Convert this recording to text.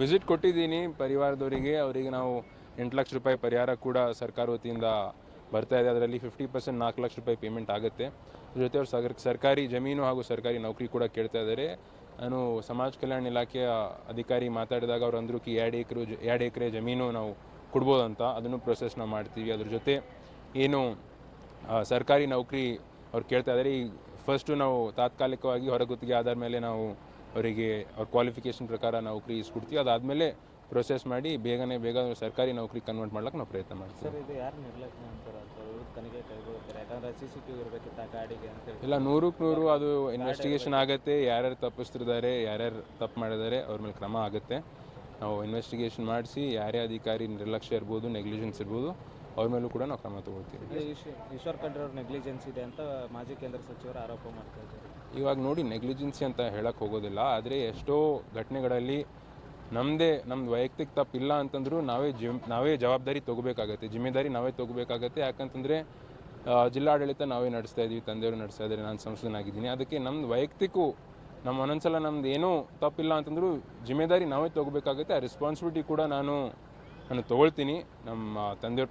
Visit ಕೊಟ್ಟಿದ್ದೀನಿ ಪರಿವಾರದವರಿಗೆ. ಅವರಿಗೆ ನಾವು ಎಂಟು ಲಕ್ಷ ರೂಪಾಯಿ ಪರಿಹಾರ ಕೂಡ ಸರ್ಕಾರ ವತಿಯಿಂದ ಬರ್ತಾ ಇದೆ. ಅದರಲ್ಲಿ ಫಿಫ್ಟಿ ಪರ್ಸೆಂಟ್ ನಾಲ್ಕು ಲಕ್ಷ ರೂಪಾಯಿ ಪೇಮೆಂಟ್ ಆಗುತ್ತೆ. ಜೊತೆ ಅವರು ಸರ್ ಸರ್ಕಾರಿ ಜಮೀನು ಹಾಗೂ ಸರ್ಕಾರಿ ನೌಕರಿ ಕೂಡ ಕೇಳ್ತಾ ಇದ್ದಾರೆ. ನಾನು ಸಮಾಜ ಕಲ್ಯಾಣ ಇಲಾಖೆಯ ಅಧಿಕಾರಿ ಮಾತಾಡಿದಾಗ ಅವ್ರು ಅಂದರು ಕಿ ಎರಡು ಎಕರೆ ಎರಡು ಎಕರೆ ಜಮೀನು ನಾವು ಕೊಡ್ಬೋದಂತ. ಅದನ್ನು ಪ್ರೊಸೆಸ್ ನಾವು ಮಾಡ್ತೀವಿ. ಅದ್ರ ಜೊತೆ ಏನು ಸರ್ಕಾರಿ ನೌಕರಿ ಅವ್ರು ಕೇಳ್ತಾ ಇದ್ದಾರೆ. ಈ ಫಸ್ಟು ನಾವು ತಾತ್ಕಾಲಿಕವಾಗಿ ಹೊರಗುತ್ತಿಗೆ ಆಧಾರ ಮೇಲೆ ನಾವು ಅವರಿಗೆ ಅವ್ರ ಕ್ವಾಲಿಫಿಕೇಷನ್ ಪ್ರಕಾರ ನೌಕರಿ ಇಸ್ಕೊಡ್ತೀವಿ. ಅದಾದಮೇಲೆ ಪ್ರೊಸೆಸ್ ಮಾಡಿ ಬೇಗನೆ ಬೇಗ ಸರ್ಕಾರಿ ನೌಕರಿ ಕನ್ವರ್ಟ್ ಮಾಡ್ಲಿಕ್ಕೆ ನಾವು ಪ್ರಯತ್ನ ಮಾಡ್ತೀವಿ. ಇಲ್ಲ ನೂರಕ್ಕೆ ನೂರು ಅದು ಇನ್ವೆಸ್ಟಿಗೇಷನ್ ಆಗುತ್ತೆ. ಯಾರ್ಯಾರು ತಪ್ಪಿಸ್ತಿದ್ದಾರೆ ಯಾರ್ಯಾರು ತಪ್ಪು ಮಾಡಿದ್ದಾರೆ ಅವ್ರ ಮೇಲೆ ಕ್ರಮ ಆಗುತ್ತೆ. ನಾವು ಇನ್ವೆಸ್ಟಿಗೇಷನ್ ಮಾಡಿಸಿ ಯಾರೇ ಅಧಿಕಾರಿ ನಿರ್ಲಕ್ಷ್ಯ ಇರ್ಬೋದು ನೆಗ್ಲಿಜೆನ್ಸ್ ಇರ್ಬೋದು ಅವ್ರ ಮೇಲೂ ಕೂಡ ನಾವು ಕ್ರಮ ತಗೊಳ್ತೀವಿ. ಈಶ್ವರ್ ಖಂಡ್ರೆ ಅವ್ರ ನೆಗ್ಲಿಜೆನ್ಸ್ ಇದೆ ಅಂತ ಮಾಜಿ ಕೇಂದ್ರ ಸಚಿವರು ಆರೋಪ ಮಾಡ್ತಾ ಇದ್ದಾರೆ. ಇವಾಗ ನೋಡಿ ನೆಗ್ಲಿಜೆನ್ಸಿ ಅಂತ ಹೇಳಕ್ಕೆ ಹೋಗೋದಿಲ್ಲ ಆದರೆ ಎಷ್ಟೋ ಘಟನೆಗಳಲ್ಲಿ ನಮ್ಮದೇ ನಮ್ದು ವೈಯಕ್ತಿಕ ತಪ್ಪಿಲ್ಲ ಅಂತಂದ್ರೂ ನಾವೇ ಜಿಮ್ ನಾವೇ ಜವಾಬ್ದಾರಿ ತಗೋಬೇಕಾಗತ್ತೆ ಜಿಮ್ಮೆದಾರಿ ನಾವೇ ತಗೋಬೇಕಾಗತ್ತೆ. ಯಾಕಂತಂದರೆ ಜಿಲ್ಲಾಡಳಿತ ನಾವೇ ನಡೆಸ್ತಾ ಇದ್ದೀವಿ ತಂದೆಯವರು ನಡೆಸ್ತಾ ಇದ್ದಾರೆ ನಾನು ಸಂಸದನಾಗಿದ್ದೀನಿ. ಅದಕ್ಕೆ ನಮ್ದು ವೈಯಕ್ತಿಕ ನಮ್ಮ ಒಂದೊಂದ್ಸಲ ನಮ್ದು ಏನೂ ತಪ್ಪಿಲ್ಲ ಅಂತಂದ್ರೂ ಜಿಮ್ಮೆದಾರಿ ನಾವೇ ತಗೋಬೇಕಾಗತ್ತೆ. ಆ ರೆಸ್ಪಾನ್ಸಿಬಿಲಿಟಿ ಕೂಡ ನಾನು ನಾನು ತಗೊಳ್ತೀನಿ. ನಮ್ಮ ತಂದೆಯವ್ರ